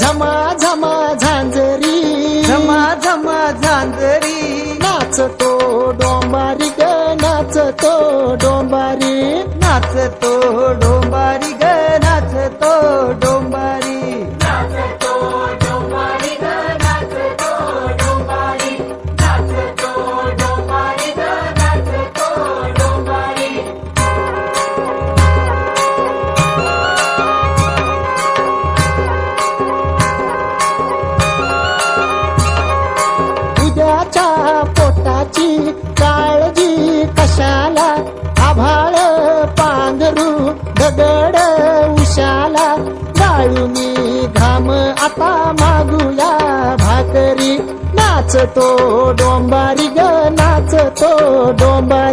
झमा झमा झांजरी. झमा झमा झांजरी. नाचतो डोंबारी ग नाचतो डोंबारी. नाचतो डोंबारी पोटाची काळजी कशाला? आभाळ पांघरू दगड उशाला. गाळूनी घाम आता मागूया भाकरी. नाचतो डोंबारी ग नाचतो डोंबारी.